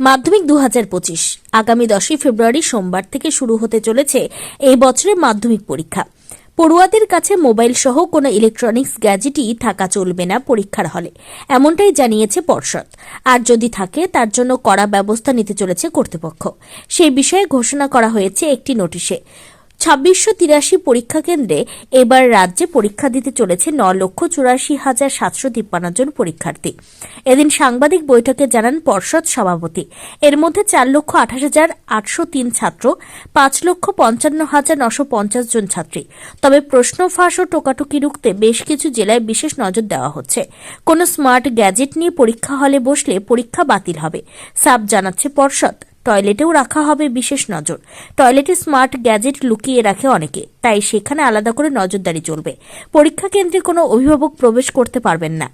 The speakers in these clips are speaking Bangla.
মাধ্যমিক দু হাজার পঁচিশ। আগামী দশই ফেব্রুয়ারি সোমবার থেকে শুরু হতে চলেছে এই বছরের মাধ্যমিক পরীক্ষা। পড়ুয়াদের কাছে মোবাইল সহ কোন ইলেকট্রনিক্স গ্যাজেটই থাকা চলবে না পরীক্ষার হলে, এমনটাই জানিয়েছে পর্ষদ। আর যদি থাকে, তার জন্য কড়া ব্যবস্থা নিতে চলেছে কর্তৃপক্ষ। সেই বিষয়ে ঘোষণা করা হয়েছে একটি নোটিশে। ছাব্বিশশো তিরাশি পরীক্ষা কেন্দ্রে এবার রাজ্যে পরীক্ষা দিতে চলেছে ন লক্ষ চুরাশি হাজার সাতশো তিপ্পান্ন জন পরীক্ষার্থী। এদিন সাংবাদিক বৈঠকে জানান পর্ষদ সভাপতি। এর মধ্যে চার লক্ষ আঠাশ হাজার আটশো তিন ছাত্র, পাঁচ লক্ষ পঞ্চান্ন হাজার নশো পঞ্চাশ জন ছাত্রী। তবে প্রশ্ন ফাঁস ও টোকাটুকি রুখতে বেশ কিছু জেলায় বিশেষ নজর দেওয়া হচ্ছে। কোনো স্মার্ট গ্যাজেট নিয়ে পরীক্ষা হলে বসলে পরীক্ষা বাতিল হবে সাব জানাচ্ছে পর্ষদ। টয়লেটেও রাখা হবে বিশেষ নজর। টয়লেটে স্মার্ট গ্যাজেট লুকিয়ে রাখে অনেকে, তাই সেখানে আলাদা করে নজরদারি চলবে। পরীক্ষা কেন্দ্রে কোনো অভিভাবক প্রবেশ করতে পারবেন না।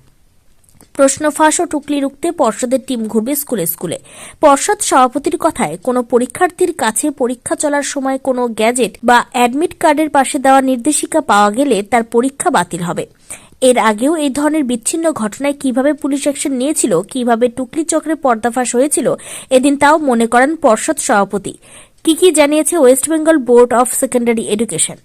প্রশ্ন ফাঁস ও টুকলি রুখতে পর্ষদের টিম ঘুরবে স্কুলে স্কুলে। পর্ষদ সভাপতির কথায়, কোনো পরীক্ষার্থীর কাছে পরীক্ষা চলার সময় কোনো গ্যাজেট বা অ্যাডমিট কার্ডের পাশে দেওয়া নির্দেশিকা পাওয়া গেলে তার পরীক্ষা বাতিল হবে। এর আগেও এই ধরনের বিচ্ছিন্ন ঘটনায় কীভাবে পুলিশ অ্যাকশন নিয়েছিল, কীভাবে টুকলি চক্রে পর্দাফাশ হয়েছিল, এদিন তাও মনে করেন পর্ষদ সভাপতি। কি কি জানিয়েছে West Bengal Board of Secondary Education?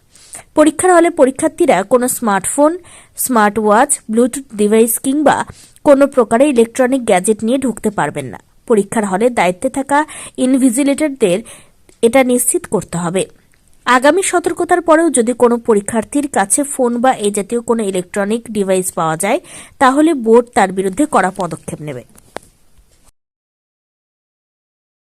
পরীক্ষার হলে পরীক্ষার্থীরা কোনো smartphone smart watch Bluetooth device কিংবা কোনো প্রকারে ইলেকট্রনিক গ্যাজেট নিয়ে ঢুকতে পারবেন না। পরীক্ষার হলে দায়িত্বে থাকা ইনভিজিলেটরদের এটা নিশ্চিত করতে হবে। আগামী সতর্কতার পরেও যদি কোনো পরীক্ষার্থীর কাছে ফোন বা এ জাতীয় কোনো ইলেকট্রনিক ডিভাইস পাওয়া যায়, তাহলে বোর্ড তার বিরুদ্ধে কড়া পদক্ষেপ নেবে।